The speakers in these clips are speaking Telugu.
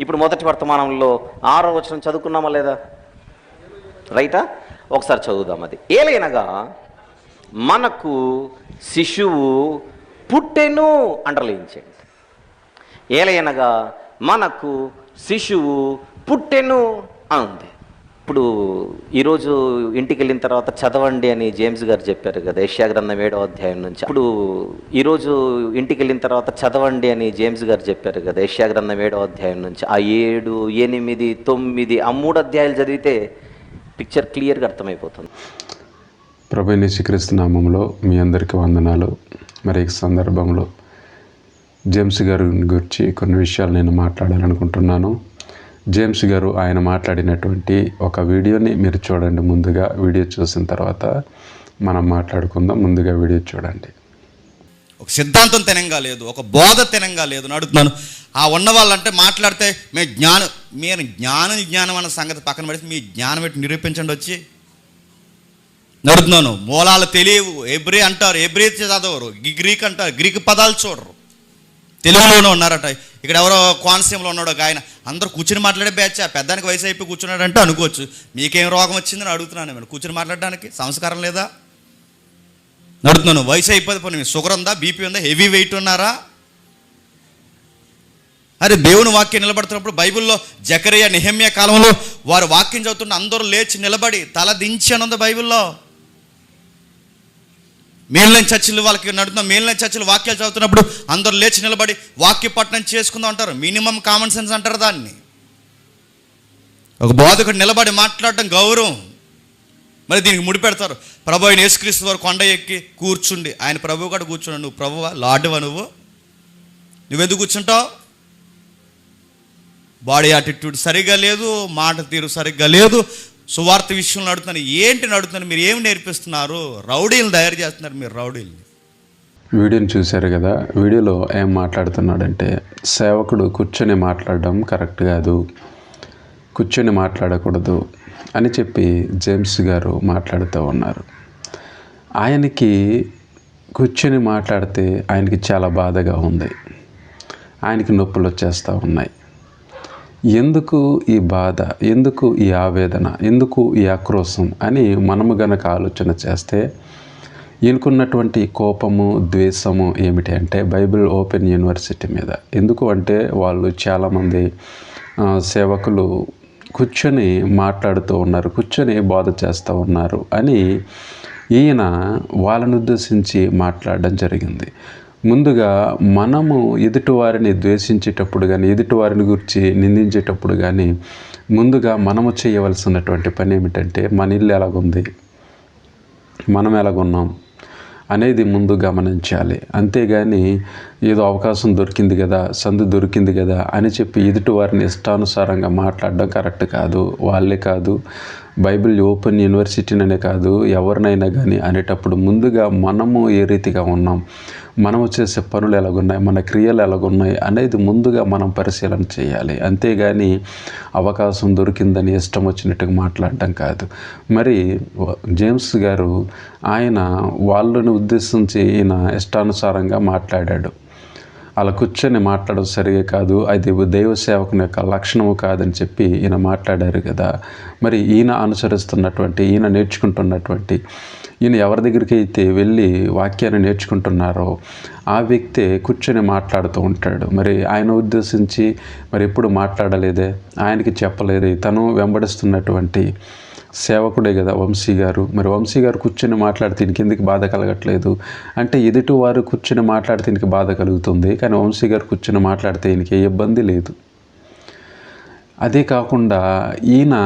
ఇప్పుడు మొదటి వర్తమానంలో ఆరో వచనం చదువుకున్నామా లేదా? రైటా? ఒకసారి చదువుదాం అది. ఏలైనగా మనకు శిశువు పుట్టెను అండర్లయించండి. ఏలైనగా మనకు శిశువు పుట్టెను అని ఉంది. ఇప్పుడు ఈరోజు ఇంటికి వెళ్ళిన తర్వాత చదవండి అని జేమ్స్ గారు చెప్పారు కదా ఏషియా గ్రంథం ఏడో అధ్యాయం నుంచి. ఇప్పుడు ఈరోజు ఇంటికి వెళ్ళిన తర్వాత చదవండి అని జేమ్స్ గారు చెప్పారు కదా ఏషియా గ్రంథం ఏడో అధ్యాయం నుంచి. ఆ ఏడు ఎనిమిది తొమ్మిది ఆ మూడు అధ్యాయాలు చదివితే పిక్చర్ క్లియర్గా అర్థమైపోతుంది. ప్రభు నిశ్చక్రీస్తు నామంలో మీ అందరికీ వందనాలు. మరి ఈ సందర్భంలో జేమ్స్ గారి గురించి కొన్ని విషయాలు నేను మాట్లాడాలనుకుంటున్నాను. జేమ్స్ గారు ఆయన మాట్లాడినటువంటి ఒక వీడియోని మీరు చూడండి ముందుగా. వీడియో చూసిన తర్వాత మనం మాట్లాడుకుందాం. ముందుగా వీడియో చూడండి. ఒక సిద్ధాంతం తినంగా లేదు ఒక బోధ తినంగా లేదు అని అడుగుతున్నాను. ఆ ఉన్న వాళ్ళంటే మాట్లాడితే మేము జ్ఞానం మీరు జ్ఞానం జ్ఞానం అన్న సంగతి పక్కన పెడితే మీ జ్ఞానం పెట్టి నిరూపించండి వచ్చి. నడుతున్నాను మూలాలు తెలియవు. ఎబ్రి అంటారు ఎబ్రి చదవరు గ్రీక్ అంటారు గ్రీక్ పదాలు చూడరు. తెలుగులోనే ఉన్నారట. ఇక్కడ ఎవరో కోనసీమలో ఉన్నాడు ఒక ఆయన. అందరూ కూర్చుని మాట్లాడే బ్యాచ్ ఆ పెద్దానికి వయసు అయిపోయి కూర్చున్నాడంటే అనుకోవచ్చు. మీకేం రోగం వచ్చిందని అడుగుతున్నాను నేను. కూర్చుని మాట్లాడడానికి సంస్కారం లేదా? నడుతున్నాను వయసు అయిపోతే పోనీ షుగర్ ఉందా? బీపీ ఉందా? హెవీ వెయిట్ ఉన్నారా? అరే దేవుని వాక్యం నిలబడుతున్నప్పుడు బైబిల్లో జకరియా నిహమ్య కాలంలో వారు వాక్యం చదువుతున్న అందరూ లేచి నిలబడి తల దించి అని ఉంది బైబిల్లో. మేలులేని చర్చిలు వాళ్ళకి నడుతున్నాం మేలులేని చర్చిలు వాక్యాలు చదువుతున్నప్పుడు అందరూ లేచి నిలబడి వాక్య పట్టణం చేసుకుందాం అంటారు. మినిమం కామన్ సెన్స్ అంటారు దాన్ని. ఒక బోధకుడు నిలబడి మాట్లాడటం గౌరవం. మరి దీనికి ముడిపెడతారు ప్రభు ఆయన యేసుక్రీస్తు వారు కొండ ఎక్కి కూర్చుండి ఆయన ప్రభు కూడా కూర్చున్నాడు నువ్వు ప్రభు లాడువా నువ్వు? నువ్వెందుకు కూర్చుంటావు? బాడీ యాటిట్యూడ్ సరిగ్గా లేదు మాట తీరు సరిగ్గా లేదు. సువార్త విషయంలో నడుతున్నాను ఏంటి నడుతున్నాను మీరు ఏమి నేర్పిస్తున్నారు? రౌడీలు తయారు చేస్తున్నారు మీరు రౌడీలు వీడియోని చూశారు కదా వీడియోలో ఏం మాట్లాడుతున్నాడంటే సేవకుడు కూర్చొని మాట్లాడడం కరెక్ట్ కాదు కూర్చొని మాట్లాడకూడదు అని చెప్పి జేమ్స్ గారు మాట్లాడుతూ ఉన్నారు. ఆయనకి కూర్చొని మాట్లాడితే ఆయనకి చాలా బాధగా ఉంది. ఆయనకి నొప్పులు వచ్చేస్తూ ఉన్నాయి. ఎందుకు ఈ బాధ? ఎందుకు ఈ ఆవేదన? ఎందుకు ఈ ఆక్రోశం? అని మనము గనక ఆలోచన చేస్తే ఈయనకున్నటువంటి కోపము ద్వేషము ఏమిటి అంటే బైబిల్ ఓపెన్ యూనివర్సిటీ మీద. ఎందుకు అంటే వాళ్ళు చాలామంది సేవకులు కూర్చొని మాట్లాడుతూ ఉన్నారు కూర్చొని బోధ చేస్తూ ఉన్నారు అని ఈయన వాళ్ళను ఉద్దేశించి మాట్లాడడం జరిగింది. ముందుగా మనము ఎదుటివారిని ద్వేషించేటప్పుడు కానీ ఎదుటివారిని గురించి నిందించేటప్పుడు కానీ ముందుగా మనము చేయవలసినటువంటి పని ఏమిటంటే మన ఇల్లు ఎలాగుంది? మనం ఎలాగున్నాం? అనేది ముందు గమనించాలి. అంతేగాని ఏదో అవకాశం దొరికింది కదా సందు దొరికింది కదా అని చెప్పి ఎదుటి వారిని ఇష్టానుసారంగా మాట్లాడడం కరెక్ట్ కాదు వాళ్ళే కాదు. బైబిల్ ఓపెన్ యూనివర్సిటీననే కాదు ఎవరినైనా కానీ అనేటప్పుడు ముందుగా మనము ఏ రీతిగా ఉన్నాం? మనము చేసే పనులు ఎలాగున్నాయి? మన క్రియలు ఎలాగున్నాయి? అనేది ముందుగా మనం పరిశీలన చేయాలి. అంతేగాని అవకాశం దొరికిందని ఇష్టం వచ్చినట్టుగా మాట్లాడటం కాదు. మరి జేమ్స్ గారు ఆయన వాళ్ళని ఉద్దేశించి ఈయన ఇష్టానుసారంగా మాట్లాడాడు. అలా కూర్చొని మాట్లాడడం సరిగే కాదు అది దైవ సేవకుని యొక్క లక్షణము కాదని చెప్పి ఈయన మాట్లాడారు కదా. మరి ఈయన అనుసరిస్తున్నటువంటి ఈయన నేర్చుకుంటున్నటువంటి ఈయన ఎవరి దగ్గరికి అయితే వెళ్ళి వాక్యాన్ని నేర్చుకుంటున్నారో ఆ వ్యక్తే కూర్చొని మాట్లాడుతూ ఉంటాడు. మరి ఆయన ఉద్దేశించి మరి ఎప్పుడు మాట్లాడలేదే? ఆయనకి చెప్పలేదే? తను వెంబడిస్తున్నటువంటి సేవకుడే కదా వంశీ గారు. మరి వంశీ గారు కూర్చొని మాట్లాడితే ఈయనకి ఎందుకు బాధ కలగట్లేదు? అంటే ఎదుటి వారు కూర్చొని మాట్లాడితే ఈయనకి బాధ కలుగుతుంది. కానీ వంశీ గారు కూర్చొని మాట్లాడితే ఈయనకి ఏ ఇబ్బంది లేదు. అదే కాకుండా ఈయన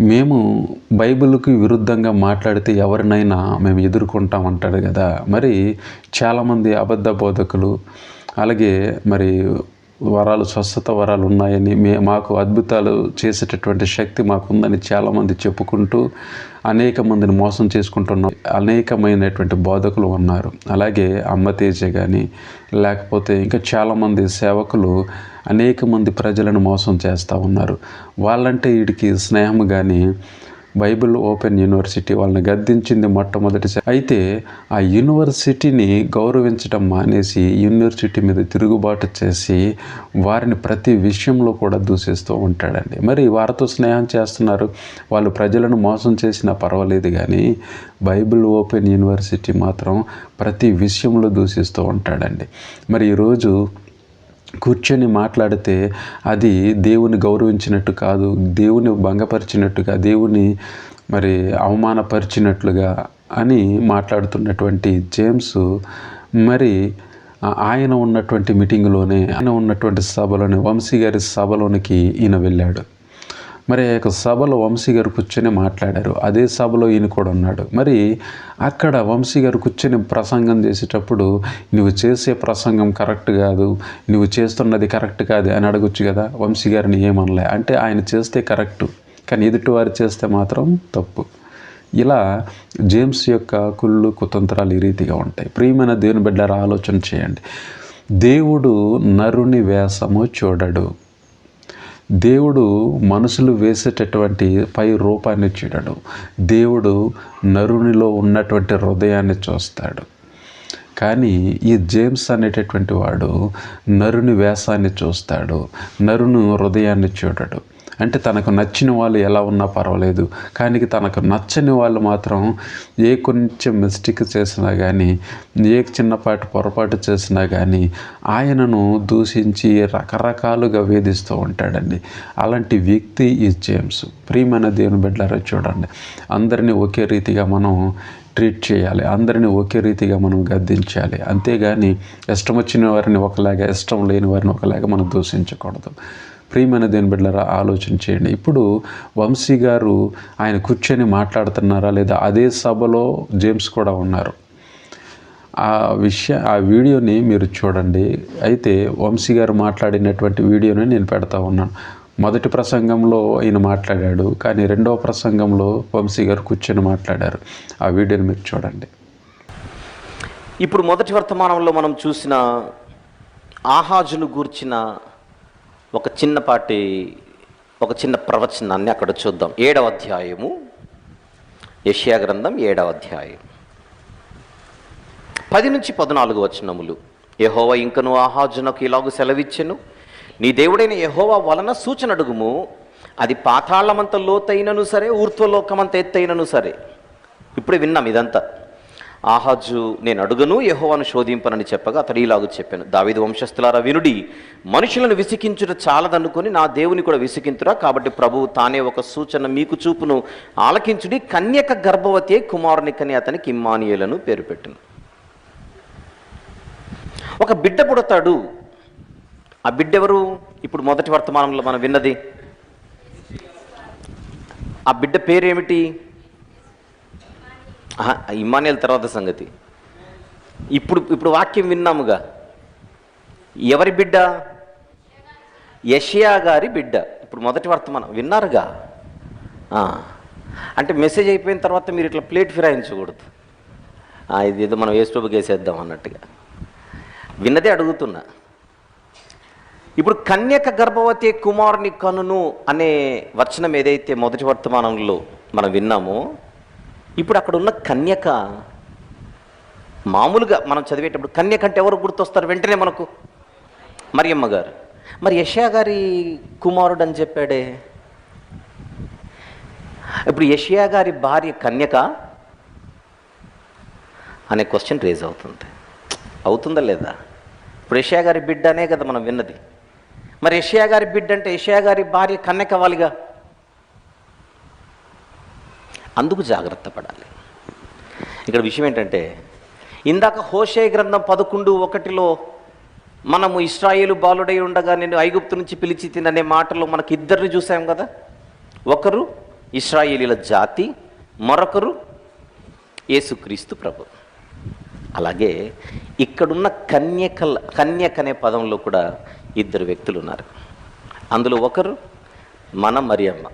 మేము బైబిల్కి విరుద్ధంగా మాట్లాడితే ఎవరినైనా మేము ఎదుర్కొంటాం అంటాడు కదా. మరి చాలామంది అబద్ధ బోధకులు అలాగే మరి వరాలు స్వస్థత వరాలు ఉన్నాయని మే మాకు అద్భుతాలు చేసేటటువంటి శక్తి మాకుందని చాలామంది చెప్పుకుంటూ అనేక మందిని మోసం చేసుకుంటున్న అనేకమైనటువంటి బోధకులు ఉన్నారు. అలాగే అమ్మతేజ కానీ లేకపోతే ఇంకా చాలామంది సేవకులు అనేక మంది ప్రజలను మోసం చేస్తూ ఉన్నారు. వాళ్ళంటే వీడికి స్నేహం కానీ బైబిల్ ఓపెన్ యూనివర్సిటీ వాళ్ళని గద్దించింది మొట్టమొదటిసారి అయితే ఆ యూనివర్సిటీని గౌరవించడం మానేసి యూనివర్సిటీ మీద తిరుగుబాటు చేసి వారిని ప్రతి విషయంలో కూడా దూషిస్తూ ఉంటాడండి. మరి వారితో స్నేహం చేస్తున్నారు. వాళ్ళు ప్రజలను మోసం చేసినా పర్వాలేదు కానీ బైబిల్ ఓపెన్ యూనివర్సిటీ మాత్రం ప్రతి విషయంలో దూషిస్తూ ఉంటాడండి. మరి ఈరోజు కూర్చొని మాట్లాడితే అది దేవుని గౌరవించినట్టు కాదు దేవుని భంగపరిచినట్టుగా దేవుని మరి అవమానపరిచినట్లుగా అని మాట్లాడుతున్నటువంటి జేమ్స్ మరి ఆయన ఉన్నటువంటి మీటింగ్లోనే ఆయన ఉన్నటువంటి సభలోనే వంశీ గారి సభలోనికి ఈయన వెళ్ళాడు. మరి ఆ యొక్క సభలో వంశీ గారు కూర్చొని మాట్లాడారు. అదే సభలో ఈయన కూడా ఉన్నాడు. మరి అక్కడ వంశీ గారు కూర్చొని ప్రసంగం చేసేటప్పుడు నువ్వు చేసే ప్రసంగం కరెక్ట్ కాదు నువ్వు చేస్తున్నది కరెక్ట్ కాదు అని అడగొచ్చు కదా? వంశీ గారిని ఏమనలే. అంటే ఆయన చేస్తే కరెక్ట్ కానీ ఎదుటివారు చేస్తే మాత్రం తప్పు. ఇలా జేమ్స్ యొక్క కుళ్ళు కుతంత్రాలు ఈ రీతిగా ఉంటాయి. ప్రియమైన దేవుని బిడ్డారా ఆలోచన చేయండి. దేవుడు నరుని వేషము చూడడు. దేవుడు మనుషులు వేసేటటువంటి పై రూపాన్ని చూడడు. దేవుడు నరునిలో ఉన్నటువంటి హృదయాన్ని చూస్తాడు. కానీ ఈ జేమ్స్ అనేటటువంటి వాడు నరుని వేషాన్ని చూస్తాడు. నరును హృదయాన్ని చూడడు. అంటే తనకు నచ్చిన వాళ్ళు ఎలా ఉన్నా పర్వాలేదు. కానీ తనకు నచ్చని వాళ్ళు మాత్రం ఏ కొంచెం మిస్టేక్ చేసినా కానీ ఏ చిన్నపాటి పొరపాటు చేసినా కానీ ఆయనను దూషించి రకరకాలుగా వేధిస్తూ ఉంటాడండి. అలాంటి వ్యక్తి ఈ జేమ్స్. ప్రియమైన దేవుని బిడ్డారో చూడండి. అందరినీ ఒకే రీతిగా మనం ట్రీట్ చేయాలి. అందరినీ ఒకే రీతిగా మనం గద్దించాలి. అంతేగాని ఇష్టం వచ్చిన వారిని ఒకలాగా ఇష్టం లేని వారిని ఒకలాగా మనం దూషించకూడదు. ప్రియమైన దేని బిడ్డలారా ఆలోచన చేయండి. ఇప్పుడు వంశీ గారు ఆయన కూర్చొని మాట్లాడుతున్నారా లేదా అదే సభలో జేమ్స్ కూడా ఉన్నారు. ఆ విషయ ఆ వీడియోని మీరు చూడండి. అయితే వంశీ గారు మాట్లాడినటువంటి వీడియోని నేను పెడతా ఉన్నాను. మొదటి ప్రసంగంలో ఈయన మాట్లాడాడు కానీ రెండవ ప్రసంగంలో వంశీ గారు కూర్చొని మాట్లాడారు. ఆ వీడియోని మీరు చూడండి. ఇప్పుడు మొదటి వర్తమానంలో మనం చూసిన ఆహాజును గూర్చిన ఒక చిన్నపాటి ఒక చిన్న ప్రవచనాన్ని అక్కడ చూద్దాం. ఏడవ అధ్యాయము యష్యా గ్రంథం ఏడవ అధ్యాయం. పది నుంచి పద్నాలుగు వచనములు. యహోవ ఇంకను ఆహాజునకు ఇలాగు సెలవిచ్చెను. నీ దేవుడైన యహోవా వలన సూచన అడుగుము. అది పాతాళమంత లోతైనను సరే ఊర్ధ్వలోకమంత ఎత్తైనను సరే. ఇప్పుడే విన్నాం ఇదంతా. ఆహాజు నేను అడుగను యహోవాను శోధింపనని చెప్పగా అతడు ఇలాగు చెప్పాను. దావిది వంశస్థులారా వినుడి మనుషులను విసికించుట చాలదనుకొని నా దేవుని కూడా విసికింతురా. కాబట్టి ప్రభువు తానే ఒక సూచన మీకు చూపును. ఆలకించుడి కన్యక గర్భవతి కుమారుని కని అతనికి ఇమ్మానియులను పేరు పెట్టిన. ఒక బిడ్డ పుడతాడు. ఆ బిడ్డ ఎవరు ఇప్పుడు మొదటి వర్తమానంలో మనం విన్నది. ఆ బిడ్డ పేరేమిటి? ఇమానియల్ తర్వాత సంగతి. ఇప్పుడు ఇప్పుడు వాక్యం విన్నాముగా. ఎవరి బిడ్డ? యషియా గారి బిడ్డ. ఇప్పుడు మొదటి వర్తమానం విన్నారుగా? అంటే మెసేజ్ అయిపోయిన తర్వాత మీరు ఇట్లా ప్లేట్ ఫిరాయించకూడదు. ఇది ఏదో మనం వేస్టోబుకి వేసేద్దాం అన్నట్టుగా. విన్నదే అడుగుతున్నా. ఇప్పుడు కన్యక గర్భవతి కుమారుని కనును అనే వచనం ఏదైతే మొదటి వర్తమానంలో మనం విన్నామో ఇప్పుడు అక్కడ ఉన్న కన్యక మామూలుగా మనం చదివేటప్పుడు కన్యక అంటే ఎవరు గుర్తొస్తారు వెంటనే మనకు? మరియమ్మ గారు. మరి యషయా గారి కుమారుడు అని చెప్పాడే. ఇప్పుడు యషియా గారి భార్య కన్యక? అనే క్వశ్చన్ రేజ్ అవుతుంది. అవుతుందా లేదా? ఇప్పుడు యషియా గారి బిడ్డ అనే కదా మనం విన్నది. మరి యషియా గారి బిడ్డ అంటే యషియా గారి భార్య కన్యక వాలిగా అందుకు జాగ్రత్త పడాలి. ఇక్కడ విషయం ఏంటంటే ఇందాక హోషే గ్రంథం పదకొండు ఒకటిలో మనము ఇస్రాయేలు బాలుడై ఉండగా నేను ఐగుప్తు నుంచి పిలిచి తిననే మాటలో మనకి ఇద్దరిని చూసాం కదా? ఒకరు ఇస్రాయేలీల జాతి మరొకరు యేసుక్రీస్తు ప్రభు. అలాగే ఇక్కడున్న కన్యకల కన్యక అనే పదంలో కూడా ఇద్దరు వ్యక్తులు ఉన్నారు. అందులో ఒకరు మన మరియమ్మ.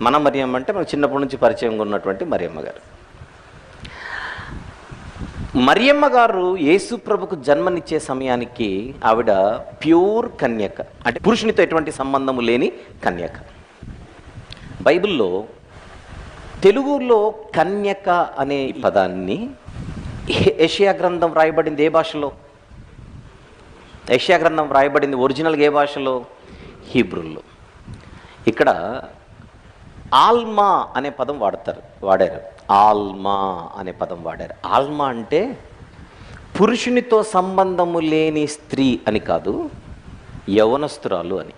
మన మరియమ్మ అంటే మనకు చిన్నప్పటి నుంచి పరిచయంగా ఉన్నటువంటి మరియమ్మ గారు. మరియమ్మ గారు యేసుప్రభుకు జన్మనిచ్చే సమయానికి ఆవిడ ప్యూర్ కన్యక అంటే పురుషునితో ఎటువంటి సంబంధము లేని కన్యక. బైబిల్లో తెలుగులో కన్యక అనే పదాన్ని ఏషియా గ్రంథం రాయబడింది ఏ భాషలో? ఏషియా గ్రంథం రాయబడింది ఒరిజినల్గా ఏ భాషలో? హీబ్రూల్లో. ఇక్కడ ఆల్మా అనే పదం వాడతారు వాడారు. ఆల్మా అనే పదం వాడారు. ఆల్మా అంటే పురుషునితో సంబంధము లేని స్త్రీ అని కాదు యవనస్తురాలు అని.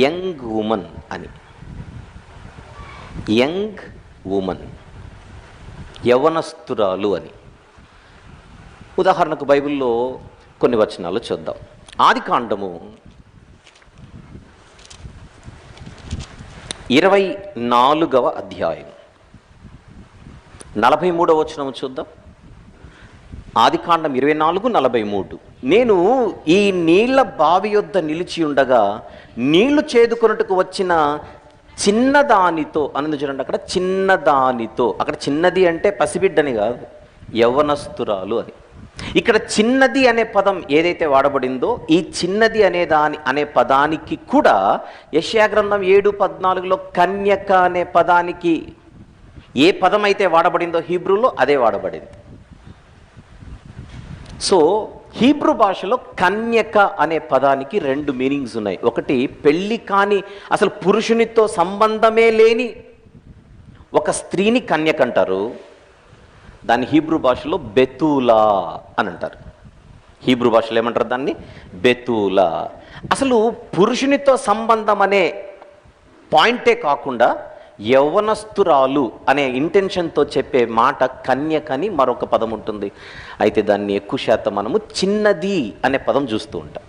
యంగ్ ఉమన్ అని. యంగ్ ఉమన్ యవనస్తురాలు అని. ఉదాహరణకు బైబిల్లో కొన్ని వచనాలు చూద్దాం. ఆది కాండము ఇరవై నాలుగవ అధ్యాయం. నలభై మూడవ వచనం చూద్దాం. ఆదికాండం ఇరవై నాలుగు నలభై మూడు. నేను ఈ నీళ్ళ బావి యొద్ద నిలిచి ఉండగా నీళ్ళు చేదుకొనుటకు వచ్చిన చిన్నదానితో అని చూడండి అక్కడ చిన్నదానితో. అక్కడ చిన్నది అంటే పసిబిడ్డని కాదు యవ్వనస్తురాలు అని. ఇక్కడ చిన్నది అనే పదం ఏదైతే వాడబడిందో ఈ చిన్నది అనే దాని అనే పదానికి కూడా యశ్యాగ్రంథం ఏడు పద్నాలుగులో కన్యక అనే పదానికి ఏ పదం అయితే వాడబడిందో హీబ్రూలో అదే వాడబడింది. సో హీబ్రూ భాషలో కన్యక అనే పదానికి రెండు మీనింగ్స్ ఉన్నాయి. ఒకటి పెళ్ళి కాని అసలు పురుషునితో సంబంధమే లేని ఒక స్త్రీని కన్యక అంటారు. దాన్ని హీబ్రూ భాషలో బెతూలా అని అంటారు. హీబ్రూ భాషలో ఏమంటారు దాన్ని? బెతూలా. అసలు పురుషునితో సంబంధం అనే పాయింటే కాకుండా యవ్వనస్తురాలు అనే ఇంటెన్షన్తో చెప్పే మాట కన్యకని మరొక పదం ఉంటుంది. అయితే దాన్ని ఎక్కువ శాతం మనము చిన్నది అనే పదం చూస్తూ ఉంటాం.